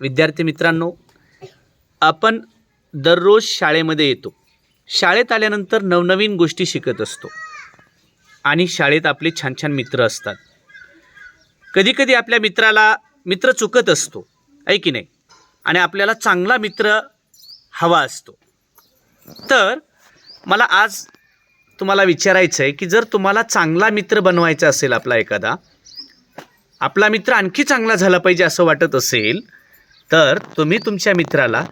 विद्यार्थी मित्रांनो आपण दररोज शाळेमध्ये येतो. शाळेत आल्यानंतर नवनवीन गोष्टी शिकत असतो. आणि शाळेत आपले छान छान मित्र असतात. कधीकधी आपल्या मित्राला मित्र चुकत असतो आहे की नाही? आणि आपल्याला चांगला मित्र हवा असतो. तर मला आज तुम्हाला विचारायचं आहे की जर तुम्हाला चांगला मित्र बनवायचा असेल आपला एखादा आपला मित्र आणखी चांगला झाला पाहिजे असं वाटत असेल तर तुम्ही तुमच्या मित्राला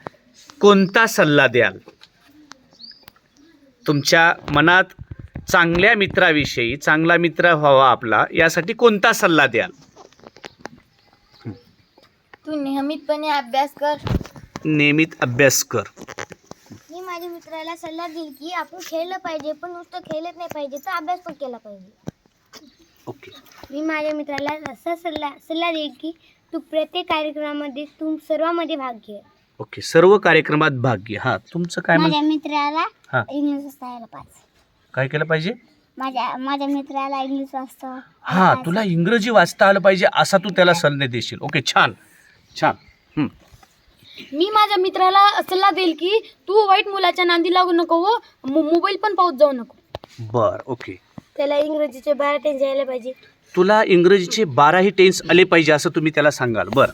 कोणता सल्ला द्याल? तुमच्या मनात चांगल्या मित्राविषयी चांगला मित्र व्हावा आपला यासाठी कोणता सल्ला द्याल? तू नियमितपणे अभ्यास कर. नियमित अभ्यास कर. मी माझ्या मित्राला सल्ला देईल की आपण खेळलं पाहिजे पण नुसतं खेळत नाही पाहिजे तर अभ्यास पण केला पाहिजे. ओके. मी माझ्या मित्राला असा सल्ला सल्ला देईल की तू प्रत्येक कार्यक्रमामध्ये तू सर्वांमध्ये भाग घे. ओके सर्व कार्यक्रमात भाग घे. हां तुमचं काय म्हण माझ्या मित्राला हां. इंग्लिश वाचता यायला पाहिजे काय केलं पाहिजे? माझ्या माझ्या मित्राला इंग्लिश वाचता. हां तुला इंग्रजी वाचता आलं पाहिजे असा तू त्याला सल्ले देशील. ओके छान छान. हं. मी माझ्या मित्राला सल्ला देईल की तू वाईट मुलाच्या नांदी लागू नको व मो- मोबाईल पण पाहत जाऊ नको. बर ओके. त्याला इंग्रजीचे बारा टेन्स यायला पाहिजे. तुला इंग्रजीचे बाराही टेन्स आले पाहिजे असं तुम्ही त्याला सांगाल. बरं.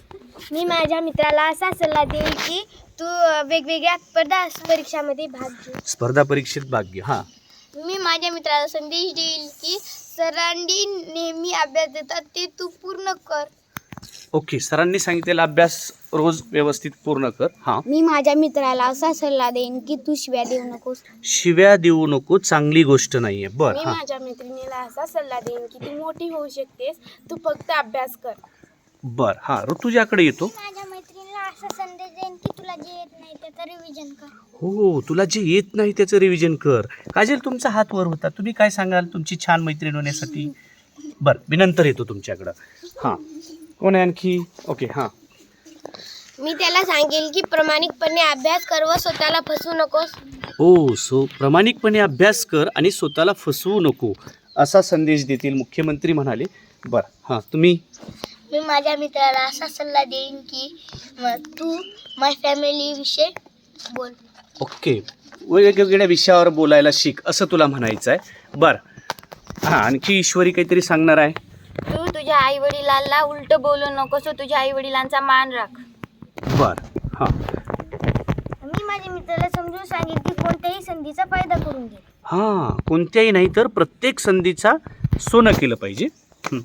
मी माझ्या मित्राला असा सल्ला देईल की तू अ, वेगवेगळ्या स्पर्धा परीक्षामध्ये भाग घे. स्पर्धा परीक्षेत भाग घे हां. मी माझ्या मित्राला संदेश देईल की सरांनी नेहमी अभ्यास देतात ते तू पूर्ण कर. ओके सरांनी सांगितलेला अभ्यास रोज व्यवस्थित पूर्ण कर. हां. मी माझ्या मित्राला असा सल्ला देईन की तू शिव्या देऊ नकोस. शिव्या देऊ नको चांगली गोष्ट नाही आहे बरं मी हां. माझ्या मैत्रिणीला असा सल्ला देईन की तू मोठी होऊ शकतेस तू फक्त अभ्यास कर. बरं हां. ऋतुजाकडे येतो. माझ्या मैत्रिणीला असा संदेश देईन की तुला जे येत नाही त्याचं रिव्हिजन कर. हो तुला जे येत नाही त्याचं रिव्हिजन कर. काजल तुमचा हात वर होता. तुम्ही काय सांगाल तुमची छान मैत्रीण होण्यासाठी? बरं मी नंतर येतो तुमच्याकडं. हां. कोण आहे आणखी? ओके हां. मी त्याला सांगेल की प्रामाणिकपणे अभ्यास कर व स्वतःला फसवू नकोस. हो सो प्रामाणिकपणे अभ्यास कर आणि स्वतःला फसवू नको असा संदेश देतील मुख्यमंत्री म्हणाले. बरं हां तुम्ही? मी माझ्या मित्राला असा सल्ला देईन की म- तू माय फॅमिली विषय बोल. ओके वेगवेगळ्या विषयावर बोलायला शिक असं तुला म्हणायचं आहे बरं हां आणखी ईश्वरी काहीतरी सांगणार आहे? तू तुझ्या आई वडिलांना उलट बोलू नकोस तुझ्या आई वडिलांचा मान राख. बरं हां. मी माझ्या मित्राला समजून सांगेन की कोणत्याही संधीचा फायदा करून घे. हां कोणत्याही नाही तर प्रत्येक संधीचा सोनं केलं पाहिजे. हं.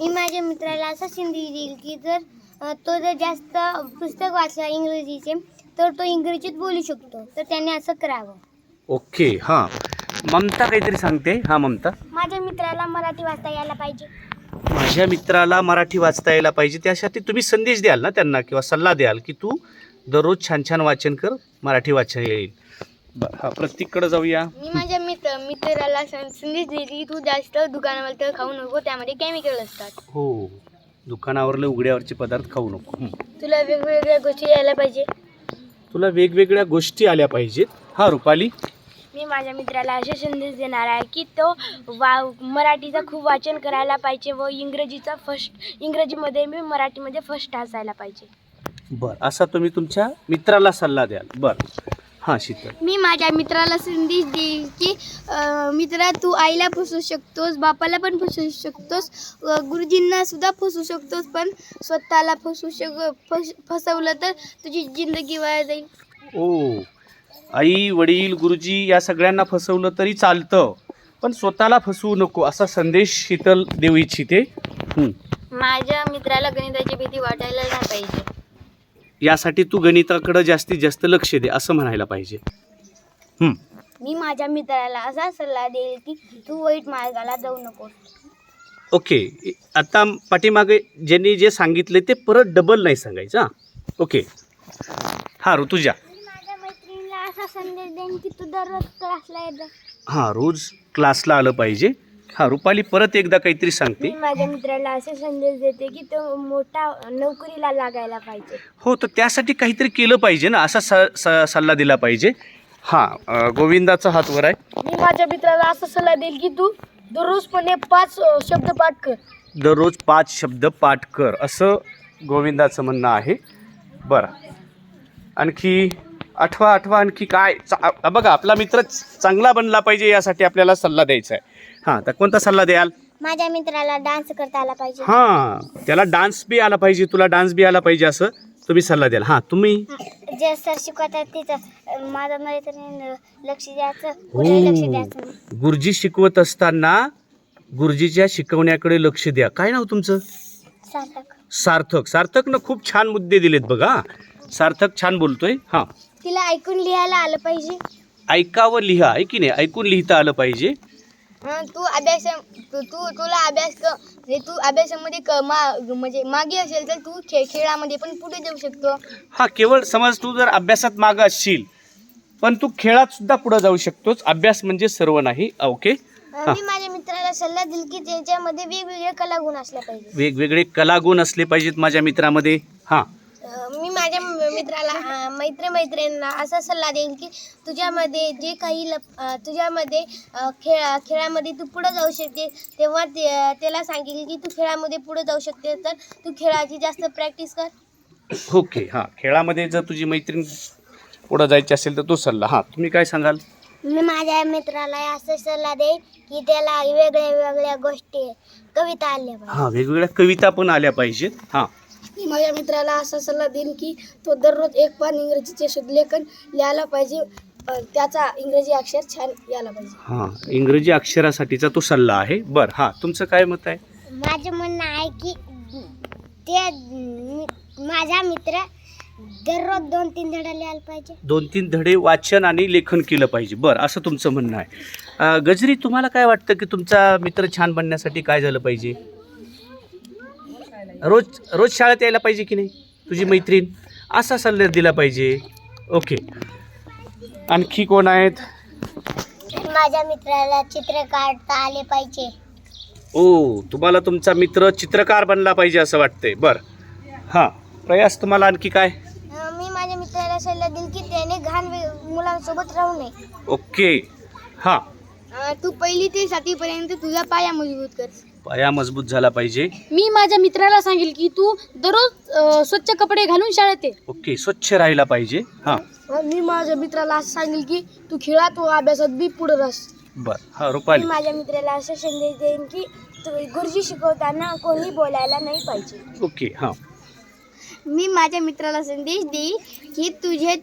मी माझ्या मित्राला असा संधी देईल की जर अ, तो जर जास्त पुस्तक वाचला इंग्रजीचे तर तो इंग्रजीत बोलू शकतो. तर त्याने असं करावं. ओके हां. ममता काहीतरी सांगते. हां ममता. माझ्या मित्राला मराठी वाचता यायला पाहिजे. माझ्या मित्राला मराठी वाचता यायला पाहिजे. त्यासाठी तुम्ही संदेश द्याल ना त्यांना किंवा सल्ला द्याल की तू दररोज छान छान वाचन कर मराठी वाचन येईल. हा प्रत्येककडे जाऊया. मी माझ्या मित्र मित्राला संदेश देईल की तू जास्त दुकानावर खाऊ नको त्यामध्ये केमिकल असतात. हो दुकानावरले उघड्यावरचे पदार्थ खाऊ नको. तुला वेगवेगळ्या गोष्टी यायला पाहिजे. तुला वेगवेगळ्या गोष्टी आल्या पाहिजेत. हा रुपाली. मी माझ्या मित्राला असे संदेश देणार आहे की तो वा मराठीचा खूप वाचन करायला पाहिजे व इंग्रजीचा फर्स्ट इंग्रजीमध्ये मी मराठीमध्ये फर्स्ट असायला पाहिजे. बरं असा तुम्ही तुमच्या मित्राला सल्ला द्याल. बरं. हां शीतल. मी माझ्या मित्राला संदेश देईल की अ, मित्रा तू आईला फसवू शकतोस बापाला पण फसवू शकतोस अ, गुरुजींना सुद्धा फसवू शकतोस पण स्वतःला फसवू शक फस फसवलं तर तुझी जिंदगी वाया जाईल. ओ आई वडील गुरुजी या सगळ्यांना फसवलं तरी चालतं पण स्वतःला फसवू नको असा संदेश शीतल देऊ इच्छिते. माझ्या मित्राला गणिताची भीती वाटायला नाही पाहिजे. यासाठी तू गणिताकडं जास्तीत जास्त लक्ष दे असं म्हणायला पाहिजे. मी माझ्या मित्राला असा सल्ला देईल की तू वाईट मार्गाला जाऊ नकोस ओके. आता पाठीमागे ज्यांनी जे सांगितले ते परत डबल नाही सांगायचं हां. ओके. हां ऋतुजा. असा संदेश देईन की तू दररोज क्लासला येत जा. हां रोज क्लासला आलं पाहिजे. हां रुपाली परत एकदा काहीतरी सांगते. मी माझ्या मित्राला असे संदेश देते की तो मोठा नोकरीला लागायला पाहिजे. हो तर त्यासाठी काहीतरी केलं पाहिजे ना असा स स सल्ला दिला पाहिजे. हां अं, गोविंदाचा हात वर आहे. मी माझ्या मित्राला असा सल्ला देईल की तू दररोजपणे पाच अ, शब्द पाठ कर. दररोज पाच शब्द पाठ कर असं गोविंदाचं म्हणणं आहे. बरं. आणखी आठवा आठवा आणखी काय? चा- बघा आपला मित्र चांगला बनला पाहिजे यासाठी आपल्याला सल्ला द्यायचा आहे. हां तर कोणता सल्ला द्याल? माझ्या मित्राला डान्स करता आला पाहिजे. हां त्याला डान्स बी आला पाहिजे तुला डान्स बी आला पाहिजे असं तुम्ही सल्ला द्याल. हां तुम्ही? जे सर शिकवतात तिथं माझ्या मैत्रिणी लक्ष द्यायचं हो. गुरुजी शिकवत असताना गुरुजीच्या शिकवण्याकडे लक्ष द्या. काय नाव तुमचं? सार्थक. सार्थक. सार्थकनं खूप छान मुद्दे दिलेत बघा. सार्थक छान बोलतोय. हां. तिला ऐकून लिहायला आलं पाहिजे. ऐकावं लिहा. आहे की नाही? ऐकून लिहिता आलं पाहिजे. तू अभ्यास तू तू तुला अभ्यास क म्हणजे तू अभ्यासामध्ये क मा म्हणजे मागे असेल तर तू खे खेळामध्ये पण पुढे जाऊ शकतो. हा केवळ समज तू जर अभ्यासात मागं असशील पण तू खेळात सुद्धा पुढे जाऊ शकतोस. अभ्यास म्हणजे सर्व नाही. ओके? मी माझ्या मित्राला सल्ला दिल की त्याच्यामध्ये वेगवेगळे कलागुण असल्या पाहिजे वेगवेगळे कलागुण असले पाहिजेत माझ्या मित्रामध्ये. हां. मित्राला मैत्र मैत्रिणींना असा सल्ला देईन की तुझ्यामध्ये जे काही लप तुझ्यामध्ये खेळ खेळामध्ये तू पुढे जाऊ शकते. तेव्हा ते त्याला सांगेल की तू खेळामध्ये पुढे जाऊ शकते. तर तू खेळाची जास्त प्रॅक्टिस कर. ओके हां. खेळामध्ये जर तुझी मैत्रीण पुढं जायची असेल तर तो सल्ला हां. तुम्ही काय सांगाल? मी माझ्या मित्राला असा सल्ला देईन की त्याला वेगळ्या वेगळ्या गोष्टी कविता आल्या हां वेगवेगळ्या कविता पण आल्या पाहिजेत हां. मी माझ्या मित्राला असा सल्ला देईन की तो दररोज एक पान इंग्रजीचे शुद्धलेखन लिहायला पाहिजे. त्याचा इंग्रजी अक्षर छान यायला पाहिजे. हां इंग्रजी अक्षरासाठीचा तो सल्ला आहे. बरं हां तुमचं काय मत आहे? माझं म्हणणं आहे की ते माझा मित्र दररोज दोन तीन धडा लिहायला पाहिजे. दोन तीन धडे वाचन आणि लेखन केलं पाहिजे. बरं असं तुमचं म्हणणं आहे. अं, गजरी तुम्हाला काय वाटतं की तुमचा मित्र छान बनण्यासाठी काय झालं पाहिजे? रोज रोज शाळेत यायला पाहिजे की नाही? तुझी मैत्रीण? असा सल्ला दिला पाहिजे. ओके आणखी कोण आहेत? माझ्या मित्राला चित्र काढता आले पाहिजे. ओ तुम्हाला तुमचा मित्र चित्रकार बनला पाहिजे असं वाटतंय. बरं. हां. प्रयास तुम्हाला आणखी काय? मी माझ्या मित्राला सल्ला देईन की त्याने घाण वे- मुलांसोबत राहू नये. ओके हां. तू पहिली ते सातवीपर्यंत तुझा पाया मजबूत कर. पाया मजबूत झाला पाहिजे. मी माझ्या मित्राला सांगेल की तू दररोज अ, स्वच्छ कपडे घालून शाळेत ये. ओके स्वच्छ राहायला पाहिजे. हां. मी माझ्या मित्राला असं सांगेल की तू खेळात व अभ्यासात बी पुढे राहस बरं. हां मी रुपाली माझ्या मित्राला असा संदेश देईन की तु- गुरुजी शिकवताना कोणी बोलायला नाही पाहिजे. ओके हां. मी माझ्या मित्राला संदेश देईन की तुझे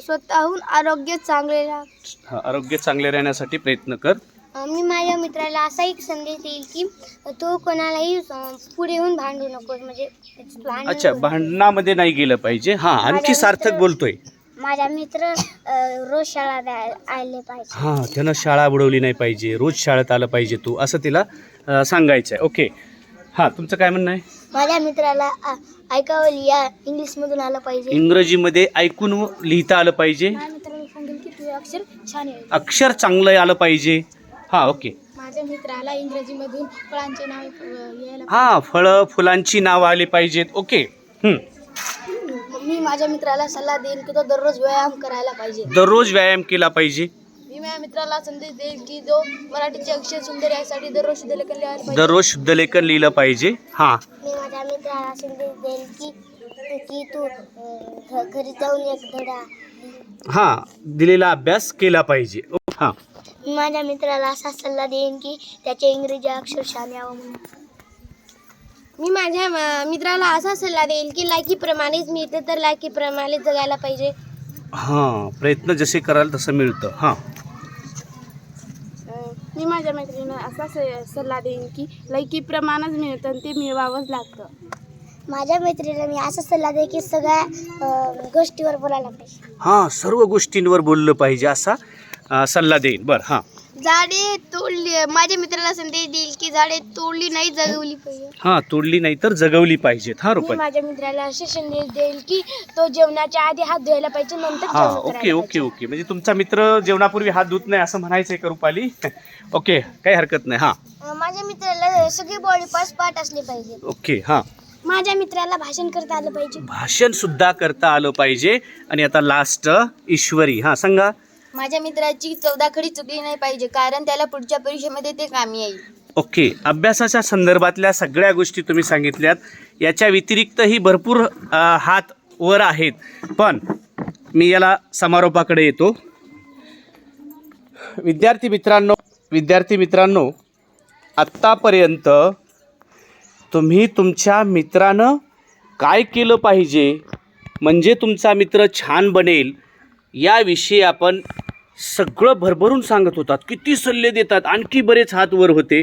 स्वतःहून आरोग्य चांगले राख. हा, आरोग्य चांगले राहण्यासाठी प्रयत्न कर. मी माझ्या मित्राला असा एक संदेश देईल की तू कोणालाही पुढे येऊन भांडू नकोस. म्हणजे अच्छा भांडणामध्ये नाही गेलं पाहिजे. हां आणखी माझ्या सार्थक मित्र- बोलतोय. माझा मित्र अं, रोज शाळा आले पाहिजे. हां त्यानं शाळा बुडवली नाही पाहिजे. रोज शाळेत आलं पाहिजे तू असं तिला अं, सांगायचं आहे ओके हां तुमचं काय म्हणणं आहे? माझ्या मित्राला अ- ऐकावं लिहा इंग्लिशमधून आलं पाहिजे. इंग्रजीमध्ये ऐकून लिहिता आलं पाहिजे. माझ्या मित्राला सांगेल की तुझे अक्षर छान आहे. अक्षर चांगलं आलं पाहिजे. हां ओके. माझ्या मित्राला इंग्रजीमधून फळांचे नाव यायला हां फळं फुलांची नावं आली पाहिजेत. ओके. हं. मी माझ्या मित्राला सल्ला देईन की तो दररोज व्यायाम करायला पाहिजे. दररोज व्यायाम केला पाहिजे. मी माझ्या मित्राला संदेश देईन की जो मराठीचे अक्षर सुंदर यासाठी दररोज शुद्धलेखन लिहायला पाहिजे. दररोज शुद्धलेखन लिहिलं पाहिजे. हां. मी माझ्या मित्राला संदेश देईन की की तू अं, घरी जाऊन एक धडा. हां दिलेला अभ्यास केला पाहिजे. हां मी माझ्या मित्राला असा सल्ला देईन की त्याचे इंग्रजी अक्षर छान यावं म्हणून. मी माझ्या अं, मित्राला असा सल्ला देईन की लायकीप्रमाणेच मिळते तर लायकीप्रमाणेच जगायला पाहिजे. हां प्रयत्न जसे कराल तसं मिळतं. हां. मी माझ्या मैत्रिणीला असा स- सल्ला देईन की लैकीप्रमाणेच मिळतं आणि ते मिळवावंच लागतं. माझ्या मैत्रिणीला मी असा सल्ला देईन की सगळ्या अं, गोष्टीवर बोलायला पाहिजे. हां सर्व गोष्टींवर बोललं पाहिजे असा. सल्ला देईन. बरं हां. झाडे तोडली माझ्या मित्राला संदेश देईल की झाडे तोडली नाही जगवली पाहिजे. हां तोडली नाही तर जगवली पाहिजेत. हां मी रुपाली माझ्या मित्राला असे संदेश देईल की तो जेवणाच्या आधी हात धुवायला पाहिजे नंतर हां जेवण ओके करायला ओके ओके म्हणजे तुमचा मित्र जेवणापूर्वी हात धुत नाही असं म्हणायचंय का रुपाली? ओके काही हरकत नाही. हां. अं, माझ्या मित्राला सगळी बॉडी पार्ट पाठ असले पाहिजे. ओके हां. माझ्या मित्राला भाषण करता आलं पाहिजे. भाषण सुद्धा करता आलं पाहिजे. आणि आता लास्ट ईश्वरी. हां सांगा. माझ्या मित्राची चौदा खडी चुकली नाही पाहिजे कारण त्याला पुढच्या परीक्षेमध्ये ते कामी येईल. ओके अभ्यासाच्या संदर्भातल्या सगळ्या गोष्टी तुम्ही सांगितल्यात. याच्या व्यतिरिक्तही भरपूर अ, हात वर आहेत. पण मी याला समारोपाकडे येतो. विद्यार्थी मित्रांनो विद्यार्थी मित्रांनो आत्तापर्यंत तुम्ही तुमच्या मित्रानं काय केलं पाहिजे म्हणजे तुमचा मित्र छान बनेल याविषयी आपण सगळं भरभरून सांगत होतात. किती सल्ले देतात. आणखी बरेच हात वर होते.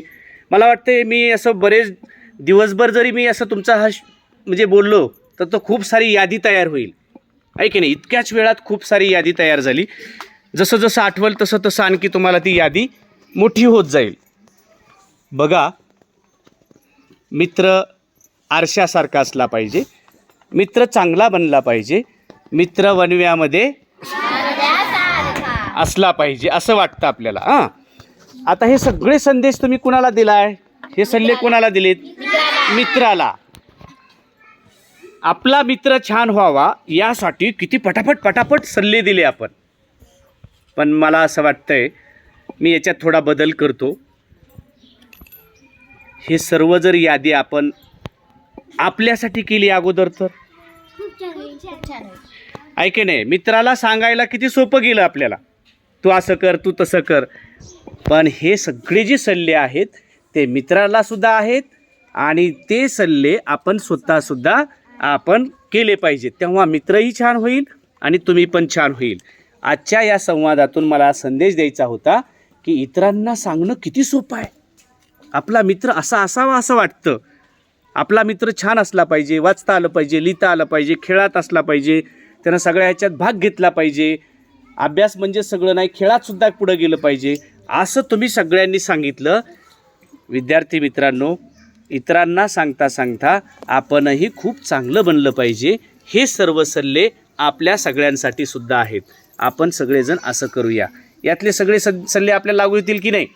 मला वाटते मी असं बरेच दिवसभर जरी मी असं तुमचा हा श- म्हणजे बोललो तर तो खूप सारी यादी तयार होईल. आहे की नाही? इतक्याच वेळात खूप सारी यादी तयार झाली. जसं जसं आठवल तसं तसं आणखी तुम्हाला ती यादी मोठी होत जाईल. बघा मित्र आरशासारखा असला पाहिजे. मित्र चांगला बनला पाहिजे. मित्र वनव्यामध्ये असला पाहिजे असं वाटतं आपल्याला. हां. आता हे सगळे संदेश तुम्ही कुणाला दिलाय? हे सल्ले कुणाला दिलेत? मित्राला. आपला मित्र छान व्हावा यासाठी किती पटापट पटापट सल्ले दिले आपण. पण मला असं वाटतंय मी याच्यात थोडा बदल करतो. हे सर्व जर यादी आपण आपल्यासाठी केली अगोदर तर? ऐके नाही? मित्राला सांगायला किती सोपं गेलं आपल्याला. तू असं कर तू तसं कर. पण हे सगळे जे सल्ले आहेत ते मित्रालासुद्धा आहेत आणि ते सल्ले आपण स्वतःसुद्धा आपण केले पाहिजेत तेव्हा मित्रही छान होईल आणि तुम्ही पण छान होईल. आजच्या या संवादातून मला संदेश द्यायचा होता की इतरांना सांगणं किती सोपं आहे. आपला मित्र असा असावा असं वाटतं. आपला मित्र छान असला पाहिजे वाचता आलं पाहिजे लिहिता आलं पाहिजे खेळात असला पाहिजे त्यानं सगळ्या ह्याच्यात भाग घेतला पाहिजे. अभ्यास म्हणजे सगळं नाही खेळात सुद्धा पुढं गेलं पाहिजे. असं तुम्ही सगळ्यांनी सांगितलं. विद्यार्थी मित्रांनो इतरांना सांगता सांगता आपणही खूप चांगलं बनलं पाहिजे. हे सर्व सल्ले आपल्या सगळ्यांसाठी सुद्धा आहेत. आपण सगळेजण असं करूया. यातले सगळे स सल्ले आपल्याला लागू येतील की नाही?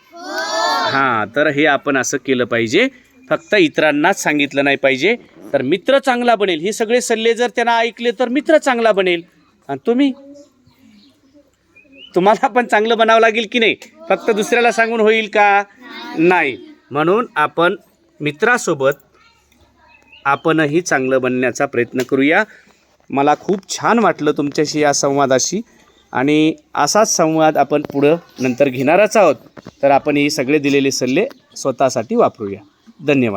हां तर हे आपण असं केलं पाहिजे. फक्त इतरांनाच सांगितलं नाही पाहिजे. तर मित्र चांगला बनेल. हे सगळे सल्ले जर त्यांना ऐकले तर मित्र चांगला बनेल. आणि तुम्ही? तुम्हाला पण चांगलं बनावं लागेल की नाही? फक्त दुसऱ्याला सांगून होईल का? नाही. म्हणून आपण मित्रासोबत आपणही चांगलं बनण्याचा प्रयत्न करूया. मला खूप छान वाटलं तुमच्याशी या संवादाशी. आणि असाच संवाद आपण पुढं नंतर घेणारच आहोत. तर आपण हे सगळे दिलेले सल्ले स्वतःसाठी वापरूया. धन्यवाद.